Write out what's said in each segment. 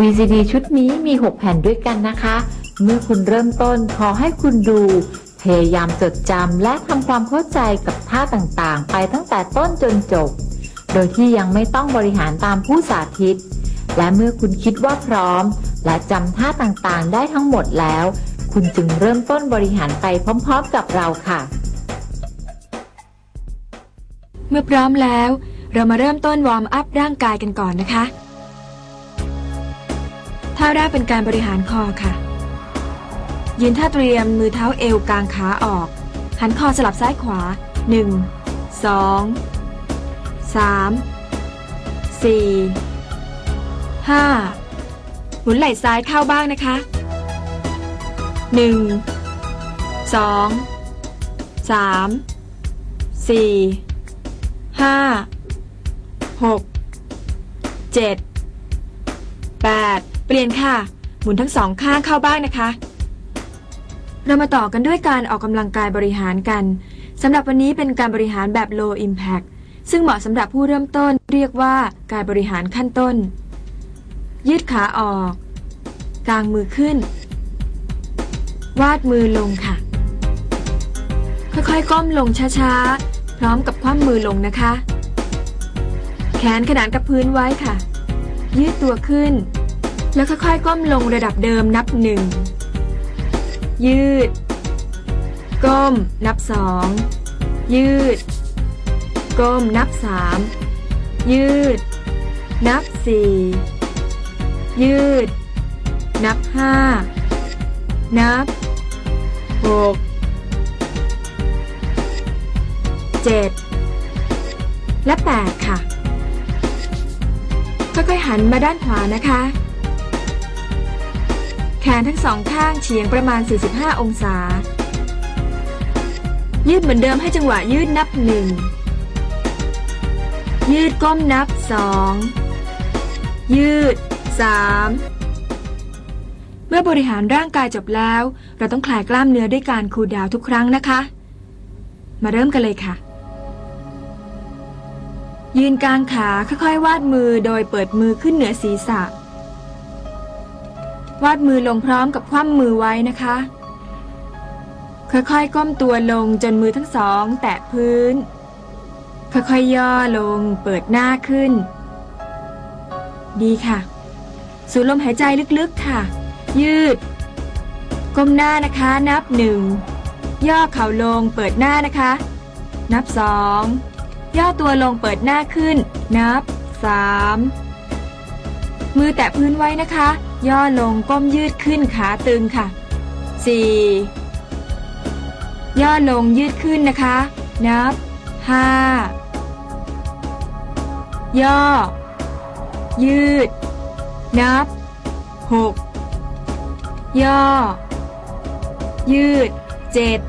VCD ชุดนี้มี 6 แผ่นด้วยกันนะคะ เมื่อคุณเริ่มต้นขอให้คุณดู พยายามจดจำและทำความเข้าใจกับท่าต่างๆ ไปตั้งแต่ต้นจนจบ โดยที่ยังไม่ต้องบริหารตามผู้สาธิต และเมื่อคุณคิดว่าพร้อม และจำท่าต่างๆ ได้ทั้งหมดแล้ว คุณจึงเริ่มต้นบริหารไปพร้อมๆกับเราค่ะ เมื่อพร้อมแล้ว เรามาเริ่มต้นวอร์มอัพร่างกายกันก่อนนะคะ ท่าแรกเป็นการบริหารคอค่ะ ยืนท่าเตรียมมือเท้าเอวกลางขาออก หันคอสลับซ้ายขวา 1 2 3 4 5 หมุนไหล่ซ้ายเข้าบ้างนะคะ 1 2 3 4ห้าหก เปดเปลี่ยนค่ะ หมุนทั้งสองข้างเข้าบ้างนะคะ เรามาต่อกันด้วยการออกกำลังกายบริหารกันสำหรับวันนี้เป็นการบริหารแบบ low impact ซึ่งเหมาะสำหรับผู้เริ่มต้นเรียกว่าการบริหารขั้นต้น ยืดขาออก กางมือขึ้น วาดมือลงค่ะ ค่อยๆ ก้มลงช้าๆ พร้อมกับคว่ำมือลงนะคะ แขนขนานกับพื้นไว้ค่ะ ยืดตัวขึ้น แล้วค่อยๆก้มลงระดับเดิมนับหนึ่ง ยืด ก้ม นับสอง ยืด ก้ม นับสาม ยืด นับสี่ยืด นับห้า นับหกเจ็ดและแปดค่ะ ค่อยๆหันมาด้านขวานะคะ แขนทั้งสองข้างเฉียงประมาณ 45 องศา ยืดเหมือนเดิมให้จังหวะยืดนับหนึ่ง ยืดก้มนับสอง ยืดสามเมื่อบริหารร่างกายจบแล้ว เราต้องคลายกล้ามเนื้อด้วยการคูลดาวทุกครั้งนะคะ มาเริ่มกันเลยค่ะ ยืนกลางขาค่อยๆ วาดมือโดยเปิดมือขึ้นเหนือศีรษะ วาดมือลงพร้อมกับคว่ำมือไว้นะคะ ค่อยๆก้มตัวลงจนมือทั้งสอง แตะพื้น ค่อยๆย่อลง เปิดหน้าขึ้น ดีค่ะ สูดลมหายใจลึกๆค่ะ ยืด ก้มหน้านะคะนับหนึ่งย่อเข่าลงเปิดหน้านะคะ นับสองย่อตัวลงเปิดหน้าขึ้น นับสามมือแตะพื้นไว้นะคะ ย่อลงก้มยืดขึ้นขาตึงค่ะสี่ย่อลงยืดขึ้นนะคะ นับห้าย่อ ยืด นับหกย่อ ยืดเจ็ด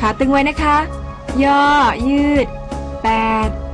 ขาตึงไว้นะคะ ย่อยืด 8